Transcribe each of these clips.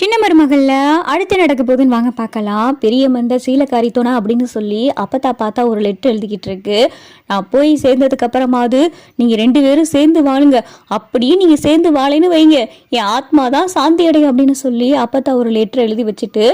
சின்ன மருமகளில் அடுத்து நடக்க போகுதுன்னு வாங்க பார்க்கலாம். பெரிய மந்த சீலக்காரி தோணா அப்படின்னு சொல்லி அப்பத்தா பார்த்தா ஒரு லெட்டர் எழுதிக்கிட்டு இருக்கு. நான் போய் சேர்ந்ததுக்கு அப்புறமாவது நீங்கள் ரெண்டு பேரும் சேர்ந்து வாழுங்க. அப்படியே நீங்கள் சேர்ந்து வாழைன்னு வைங்க. என் ஆத்மா தான் சாந்தி அடையும் அப்படின்னு சொல்லி அப்பத்தா ஒரு லெட்டர் எழுதி வச்சுட்டு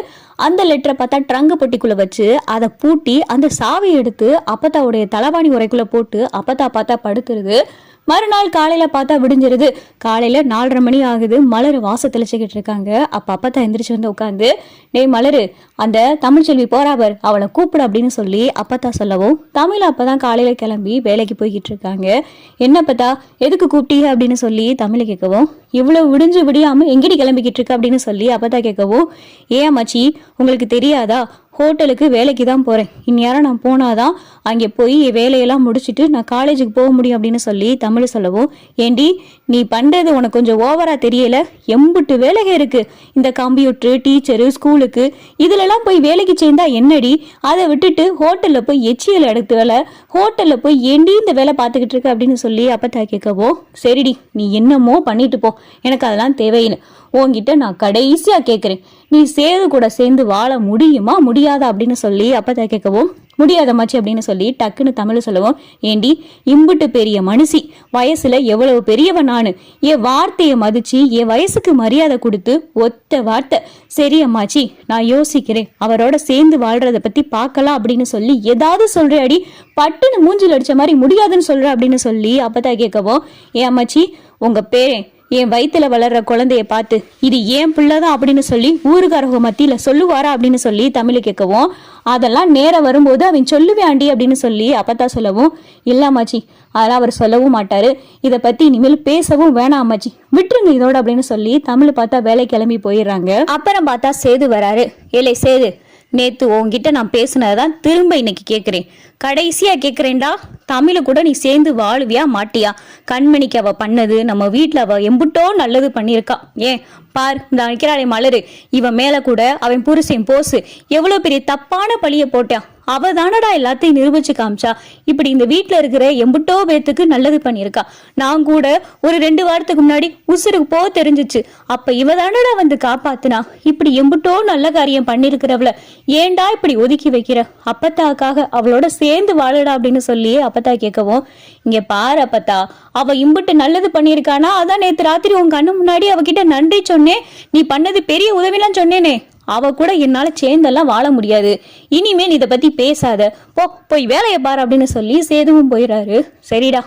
அந்த லெட்டரை பார்த்தா ட்ரங்கு பொட்டிக்குள்ளே வச்சு அதை பூட்டி அந்த சாவியை எடுத்து அப்பத்தாவுடைய தலவாணி உரைக்குள்ளே போட்டு அப்பத்தா பார்த்தா படுத்துருது மறுநாள் காலையில பார்த்தா விடிஞ்சிருது. காலையில நாலரை மணி ஆகுது. மலர் வாச தெளிச்சுக்கிட்டு இருக்காங்க. அப்ப அப்பத்தா எந்திரிச்சு வந்து உட்காந்து டேய் மலரு அந்த தமிழ்ச்செல்வி போறாவர் அவளை கூப்பிடு அப்படின்னு சொல்லி அப்பத்தா சொல்லவும் தமிழ் அப்பதான் காலையில கிளம்பி வேலைக்கு போய்கிட்டு இருக்காங்க. என்ன பார்த்தா எதுக்கு கூப்பிட்டீங்க? அப்படின்னு சொல்லி தமிழை கேட்கவும் இவ்வளவு விடிஞ்சு விடியாம எங்கடி கிளம்பிக்கிட்டு இருக்க? அப்படின்னு சொல்லி அப்பத்தா கேட்கவும் ஏன் மச்சி உங்களுக்கு தெரியாதா? ஹோட்டலுக்கு வேலைக்கு தான் போகிறேன் இந்நேரம் நான் போனாதான் அங்கே போய் வேலையெல்லாம் முடிச்சுட்டு நான் காலேஜுக்கு போக முடியும் அப்படின்னு சொல்லி தமிழ் சொல்லவும் ஏண்டி நீ பண்ணுறது உனக்கு கொஞ்சம் ஓவராக தெரியல? எம்புட்டு வேலைக இருக்குது இந்த கம்ப்யூட்ரு டீச்சரு ஸ்கூலுக்கு இதிலெல்லாம் போய் வேலைக்கு சேர்ந்தா என்னடி? அதை விட்டுட்டு ஹோட்டலில் போய் எச்சியல் எடுத்து வேலை ஹோட்டலில் போய் ஏண்டி இந்த வேலை பார்த்துக்கிட்டு இருக்க? அப்படின்னு சொல்லி அப்பத்தா கேட்கவோ சரிடி நீ என்னமோ பண்ணிட்டு போ. எனக்கு அதெல்லாம் தேவையில்லை. உன்கிட்ட நான் கடைசியாக கேட்குறேன் நீ சேது கூட சேர்ந்து வாழ முடியுமா? முடியாதா? அப்படின்னு சொல்லி அப்பத்தா கேட்கவும் முடியாத மச்சி அப்படின்னு சொல்லி டக்குன்னு தமிழ் சொல்லுவோம் ஏண்டி இம்புட்டு பெரிய மனுஷி வயசுல எவ்வளவு பெரியவன் நான். என் வார்த்தையை மதிச்சு என் வயசுக்கு மரியாதை கொடுத்து ஒத்த வார்த்தை. சரி அம்மாச்சி நான் யோசிக்கிறேன். அவரோட சேர்ந்து வாழ்றத பத்தி பார்க்கலாம் அப்படின்னு சொல்லி ஏதாவது சொல்ற அடி. பட்டுன்னு மூஞ்சில் அடிச்ச மாதிரி முடியாதுன்னு சொல்ற அப்படின்னு சொல்லி அப்பதான் கேட்கவும் ஏன் அம்மாச்சி உங்க பேரன் என் வயிற்றுல வளர்ற குழந்தைய பார்த்து இது ஏன் பிள்ளைதான் அப்படின்னு சொல்லி ஊருக்காரவங்க மத்தியில் சொல்லுவாரா அப்படின்னு சொல்லி தமிழ் கேட்கவும் அதெல்லாம் நேரம் வரும்போது அவன் சொல்லுவேண்டி அப்படின்னு சொல்லி அப்பத்தா சொல்லவும் இல்லாமாச்சி அதெல்லாம் அவர் சொல்லவும் மாட்டாரு. இதை பத்தி இனிமேல் பேசவும் வேணாம் அம்மாச்சி. விட்டுருங்க இதோட அப்படின்னு சொல்லி தமிழ் பார்த்தா வேலை கிளம்பி போயிடுறாங்க. அப்புறம் பார்த்தா சேது வராரு. ஏலே சேது நேத்து உன்கிட்ட நான் பேசுனதான் திரும்ப இன்னைக்கு கேட்குறேன் கடைசியா கேட்குறேன்டா தமிழ கூட நீ சேர்ந்து வாழுவியா மாட்டியா? கண்மணிக்கு அவ பண்ணது நம்ம வீட்டில் அவ எம்புட்டோ நல்லது பண்ணியிருக்கா. ஏன்? பார் இந்த நிக்கிறாளே மலரு. இவன் மேல கூட அவன் புருஷன் போசு. எவ்வளவு பெரிய தப்பான பழிய போட்டான் அவ தானடா எல்லாத்தையும் நிரூபிச்சு காமிச்சா. இப்படி இந்த வீட்டில் இருக்கிற எம்புட்டோ பேத்துக்கு நல்லது பண்ணியிருக்கா. நான் கூட ஒரு ரெண்டு வாரத்துக்கு முன்னாடி உசுருக்கு போக தெரிஞ்சிச்சு. அப்ப இவ தானடா வந்து காப்பாத்துனா? இப்படி எம்புட்டோ நல்ல காரியம் பண்ணிருக்கிறவள ஏன்டா இப்படி ஒதுக்கி வைக்கிற? அப்பத்தாக்காக அவளோட சேர்ந்து வாழடா அப்படின்னு சொல்லி அப்பத்தா கேட்கவும் இங்க பாரு அப்பத்தா அவ இம்புட்டு நல்லது பண்ணியிருக்கானா? அதான் நேத்து ராத்திரி உன் கண்ணு முன்னாடி அவகிட்ட நன்றி சொன்னேன். நீ பண்ணது பெரிய உதவிலாம் சொன்னேனே. அவ கூட என்னால சேர்ந்தெல்லாம் வாழ முடியாது. இனிமேல் இதை பத்தி பேசாத. போ போய் வேலையை பாரு அப்படின்னு சொல்லி சேதுவும் போயிடுறாரு சரிடா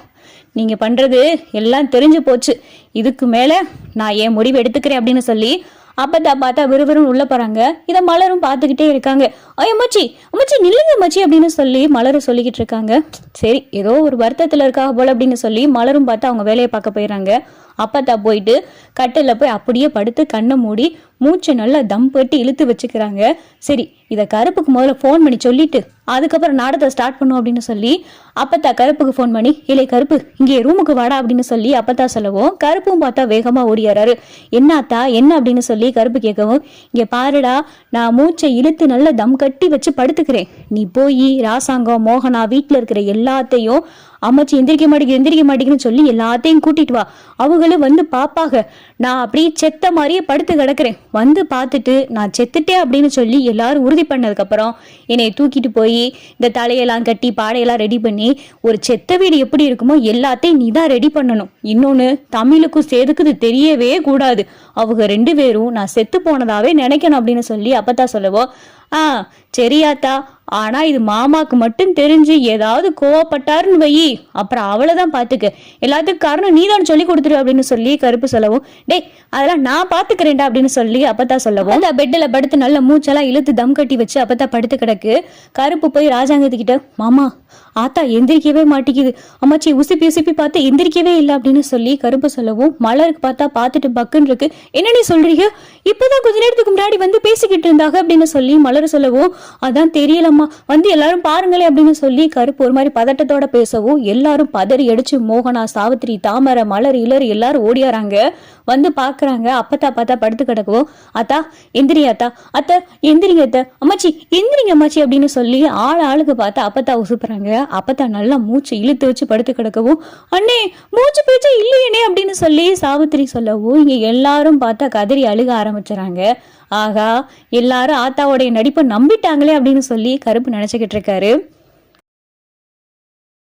நீங்க பண்றது எல்லாம் தெரிஞ்சு போச்சு. இதுக்கு மேல நான் என் முடிவு எடுத்துக்கிறேன் அப்படின்னு சொல்லி அப்பத்தா பார்த்தா விறுவிறுன்னு உள்ள போறாங்க. இதை மலரும் பார்த்துக்கிட்டே இருக்காங்க. ஐயோ மச்சி மச்சி நில்லுங்க மச்சி அப்படின்னு சொல்லி மலரும் சொல்லிக்கிட்டு இருக்காங்க. சரி ஏதோ ஒரு வருத்தத்துல இருக்காக போல அப்படின்னு சொல்லி மலரும் பார்த்து அவங்க வேலையை பார்க்க போயிடுறாங்க அப்பத்தா போயிட்டு கட்டில் போய் அப்படியே படுத்து கண்ணை மூடி மூச்சை நல்லா தம் போட்டு இழுத்து வச்சுக்கிறாங்க. சரி இதை கருப்புக்கு முதல்ல ஃபோன் பண்ணி சொல்லிட்டு அதுக்கப்புறம் நாடகத்தை ஸ்டார்ட் பண்ணும் அப்படின்னு சொல்லி அப்பத்தா கருப்புக்கு ஃபோன் பண்ணி இல்லை கருப்பு இங்கே ரூமுக்கு வாடா அப்படின்னு சொல்லி அப்பத்தா சொல்லவும் கருப்பும் பார்த்தா வேகமாக ஓடியாராரு. என்னாத்தா என்ன? அப்படின்னு சொல்லி கருப்பு கேட்கவும் இங்கே பாருடா நான் மூச்சை இழுத்து நல்லா தம் கட்டி வச்சு படுத்துக்கிறேன். நீ போய் ராசாங்கம் மோகனா வீட்டில் இருக்கிற எல்லாத்தையும் அம்மாச்சி எந்திரிக்க மாட்டேங்குது எந்திரிக்க மாட்டேங்குதுன்னு சொல்லி எல்லாத்தையும் கூட்டிட்டு வா. அவங்களும் வந்து பாப்பாக நான் அப்படியே செத்த மாதிரியே படுத்து கிடக்குறேன். வந்து பார்த்துட்டு நான் செத்துட்டேன் அப்படின்னு சொல்லி எல்லாரும் உறுதி பண்ணதுக்கப்புறம் என்னை தூக்கிட்டு போய் இந்த தலையெல்லாம் கட்டி பாடையெல்லாம் ரெடி பண்ணி ஒரு செத்த வீடு எப்படி இருக்குமோ எல்லாத்தையும் நீ தான் ரெடி பண்ணணும். இன்னொன்று தமிழுக்கும் சேதுக்கு இது தெரியவே கூடாது. அவங்க ரெண்டு பேரும் நான் செத்து போனதாவே நினைக்கணும் அப்படின்னு சொல்லி அப்பத்தா சொல்லவோ ஆ சரியாத்தா. ஆனா இது மாமாக்கு மட்டும் தெரிஞ்சு ஏதாவது கோவப்பட்டாருன்னு வையி. அப்புறம் அவ்வளவுதான் பாத்துக்க. எல்லாத்துக்கும் காரணம் நீதான் சொல்லி கொடுத்துரு அப்படின்னு சொல்லி கருப்பு சொல்லவும். டேய் அதெல்லாம் நான் பாத்துக்கிறேன்டா அப்படின்னு சொல்லி அப்பத்தா சொல்லவும். அந்த பெட்டில் படுத்து நல்ல மூச்செல்லாம் இழுத்து தம் கட்டி வச்சு அப்பத்தா படுத்து கிடக்கு. கருப்பு போய் ராஜாங்கத்துக்கிட்ட மாமா ஆத்தா எந்திரிக்கவே மாட்டேங்குது. அம்மாச்சி உசுப்பி உசுப்பி பார்த்து எந்திரிக்கவே இல்லை அப்படின்னு சொல்லி கருப்பு சொல்லவும் மலருக்கு பார்த்தா பார்த்துட்டு பக்குன்னு இருக்கு. என்னடி சொல்றீங்க? இப்போதான் கொஞ்ச நேரத்துக்கு முன்னாடி வந்து பேசிக்கிட்டு இருந்தாங்க அப்படின்னு சொல்லி மலர் சொல்லவும் அதான் தெரியலம்மா. வந்து எல்லாரும் பாருங்களே அப்படின்னு சொல்லி கருப்பு ஒரு மாதிரி பதட்டத்தோட பேசவும் எல்லாரும் பதறி அடிச்சு மோகனா சாவித்திரி தாமரை மலர் இளர் எல்லாரும் ஓடியாராங்க. வந்து பாக்குறாங்க. அப்பத்தா பார்த்தா படுத்து கிடக்கவும் அத்தா எந்திரி அத்தா. அத்தை எந்திரிங்க அத்தை. அம்மாச்சி எந்திரிங்க அம்மாச்சி அப்படின்னு சொல்லி ஆள் ஆளுக்கு பார்த்தா அப்பத்தா உசுப்புறாங்க. அப்பத்தா நல்லா மூச்சு இழுத்து வச்சு படுத்து கிடக்கவும் அண்ணே மூச்சு பேச்சு இல்லையனே அப்படின்னு சொல்லி சாவித்திரி சொல்லவும் இங்க எல்லாரும் பார்த்தா கதறி அழுக ஆரம்பிச்சு ஆரம்பிச்சுறாங்க. ஆகா எல்லாரும் ஆத்தாவோடைய நடிப்பை நம்பிட்டாங்களே அப்படின்னு சொல்லி கருப்பு நினச்சிக்கிட்டு இருக்காரு.